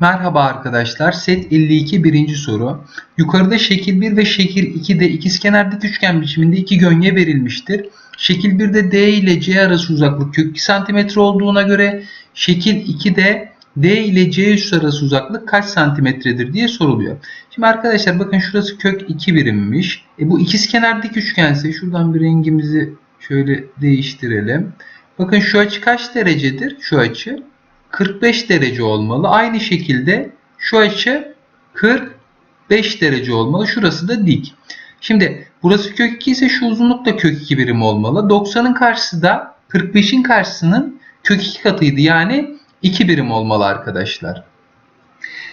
Merhaba arkadaşlar. Set 52 birinci soru. Yukarıda şekil 1 ve şekil 2'de ikizkenar dik üçgen biçiminde iki gönye verilmiştir. Şekil 1'de D ile C arası uzaklık kök 2 cm olduğuna göre şekil 2'de D ile C üssü arası uzaklık kaç santimetredir diye soruluyor. Şimdi arkadaşlar bakın şurası kök 2 birimmiş. E bu ikizkenar dik üçgense şuradan bir rengimizi şöyle değiştirelim. Bakın şu açı kaç derecedir? Şu açı 45 derece olmalı. Aynı şekilde şu açı 45 derece olmalı. Şurası da dik. Şimdi burası kök 2 ise şu uzunluk da kök 2 birim olmalı. 90'ın karşısı da 45'in karşısının kök 2 katıydı. Yani 2 birim olmalı arkadaşlar.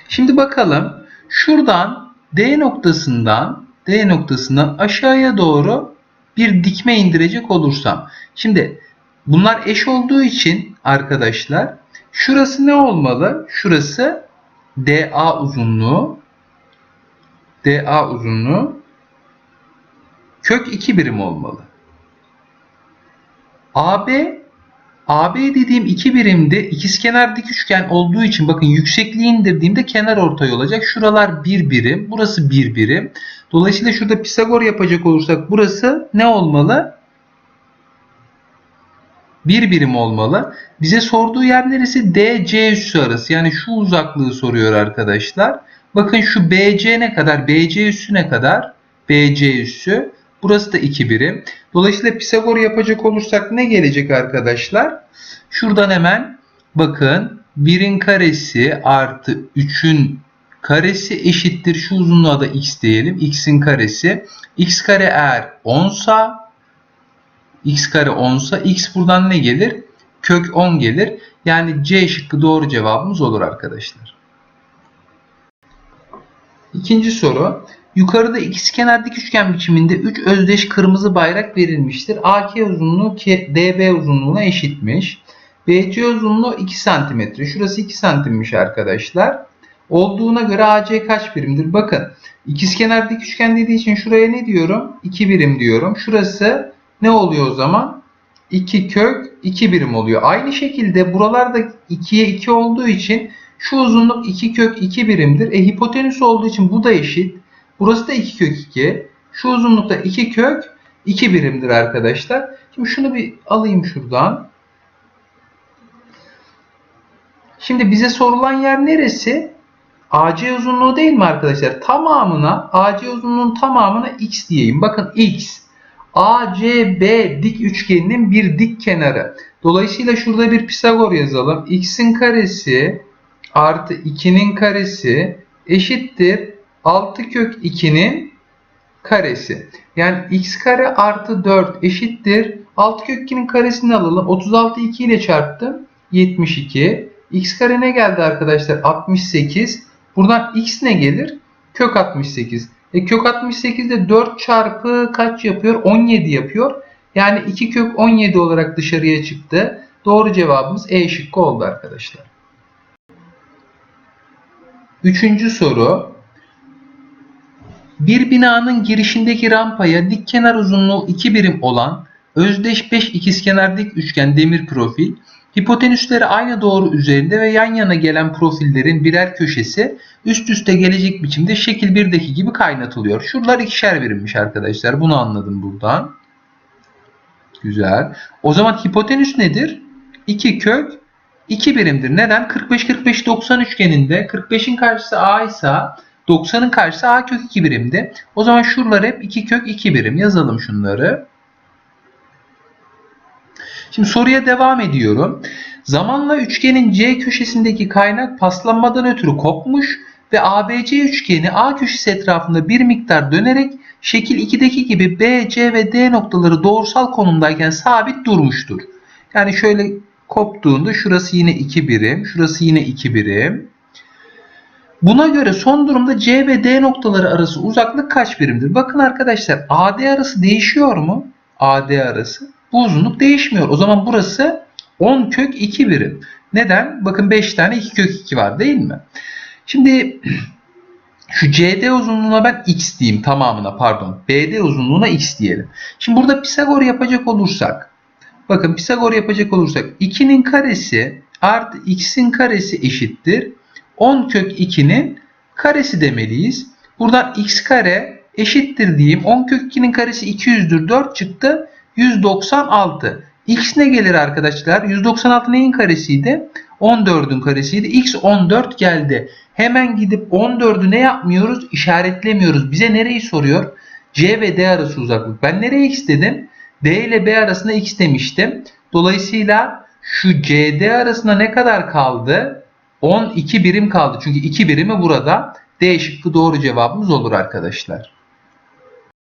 Şimdi bakalım. Şuradan D noktasından D noktasından aşağıya doğru bir dikme indirecek olursam. Şimdi bunlar eş olduğu için arkadaşlar Şurası ne olmalı? Şurası DA uzunluğu. DA uzunluğu kök 2 birim olmalı. AB AB dediğim 2 birimde ikizkenar dik üçgen olduğu için bakın yüksekliği indirdiğimde kenar ortay olacak. Şuralar 1 birim. Burası 1 birim. Dolayısıyla şurada Pisagor yapacak olursak burası ne olmalı? Bir birim olmalı. Bize sorduğu yer neresi? DC üssü arası. Yani şu uzaklığı soruyor arkadaşlar. Bakın şu BC ne kadar? BC üssü ne kadar? BC üssü. Burası da 2 birim. Dolayısıyla Pisagor yapacak olursak ne gelecek arkadaşlar? Şuradan hemen bakın 1'in karesi artı 3'ün karesi eşittir. Şu uzunluğa da x diyelim. x'in karesi. x kare eğer 10 sa x kare 10 sa x buradan ne gelir? Kök 10 gelir. Yani C şıkkı doğru cevabımız olur arkadaşlar. İkinci soru. Yukarıda ikizkenar dik üçgen biçiminde 3 özdeş kırmızı bayrak verilmiştir. AK uzunluğu DB uzunluğuna eşitmiş. BC uzunluğu 2 cm. Şurası 2 santimmiş arkadaşlar. Olduğuna göre AC kaç birimdir? Bakın ikizkenar dik üçgen dediği için şuraya ne diyorum? 2 birim diyorum. Şurası ne oluyor o zaman? 2 kök 2 birim oluyor. Aynı şekilde buralarda 2'ye 2 olduğu için şu uzunluk 2 kök 2 birimdir. E hipotenüs olduğu için bu da eşit. Burası da 2 kök 2. Şu uzunlukta 2 kök 2 birimdir arkadaşlar. Şimdi şunu bir alayım şuradan. Şimdi bize sorulan yer neresi? AC uzunluğu değil mi arkadaşlar? Tamamına AC uzunluğun tamamına x diyeyim. Bakın x. ACB dik üçgeninin bir dik kenarı. Dolayısıyla şurada bir Pisagor yazalım. X'in karesi artı 2'nin karesi eşittir 6 kök 2'nin karesi. Yani x kare artı 4 eşittir 6 kök 2'nin karesini alalım. 36 2 ile çarptım. 72. x kare ne geldi arkadaşlar? 68. Buradan x ne gelir? Kök 68. E kök 68 de 4 çarpı kaç yapıyor? 17 yapıyor. Yani 2 kök 17 olarak dışarıya çıktı. Doğru cevabımız E şıkkı oldu arkadaşlar. Üçüncü soru. Bir binanın girişindeki rampaya dik kenar uzunluğu 2 birim olan özdeş 5 ikizkenar dik üçgen demir profil Hipotenüsleri aynı doğru üzerinde ve yan yana gelen profillerin birer köşesi üst üste gelecek biçimde şekil 1'deki gibi kaynatılıyor. Şuralar ikişer birimmiş arkadaşlar. Bunu anladım buradan. Güzel. O zaman hipotenüs nedir? 2 kök 2 birimdir. Neden? 45-45-90 üçgeninde 45'in karşısı A ise 90'ın karşısı A kök 2 birimdi. O zaman şuralar hep 2 kök 2 birim. Yazalım şunları. Şimdi soruya devam ediyorum. Zamanla üçgenin C köşesindeki kaynak paslanmadan ötürü kopmuş ve ABC üçgeni A köşesi etrafında bir miktar dönerek şekil 2'deki gibi B, C ve D noktaları doğrusal konumdayken sabit durmuştur. Yani şöyle koptuğunda şurası yine 2 birim, şurası yine 2 birim. Buna göre son durumda C ve D noktaları arası uzaklık kaç birimdir? Bakın arkadaşlar AD arası değişiyor mu? AD arası. Bu uzunluk değişmiyor. O zaman burası 10 kök 2 birim. Neden? Bakın 5 tane 2 kök 2 var değil mi? Şimdi şu CD uzunluğuna ben x diyeyim tamamına pardon. BD uzunluğuna x diyelim. Şimdi burada Pisagor yapacak olursak bakın Pisagor yapacak olursak 2'nin karesi artı x'in karesi eşittir. 10 kök 2'nin karesi demeliyiz. Buradan x kare eşittir diyeyim. 10 kök 2'nin karesi 200'dür. 4 çıktı. 196. X ne gelir arkadaşlar? 196 neyin karesiydi? 14'ün karesiydi. X 14 geldi. Hemen gidip 14'ü ne yapmıyoruz? İşaretlemiyoruz. Bize nereyi soruyor? C ve D arası uzaklık. Ben nereye x dedim? D ile B arasında x demiştim. Dolayısıyla şu CD arasında ne kadar kaldı? 12 birim kaldı. Çünkü 2 birimi burada. D şıkkı doğru cevabımız olur arkadaşlar.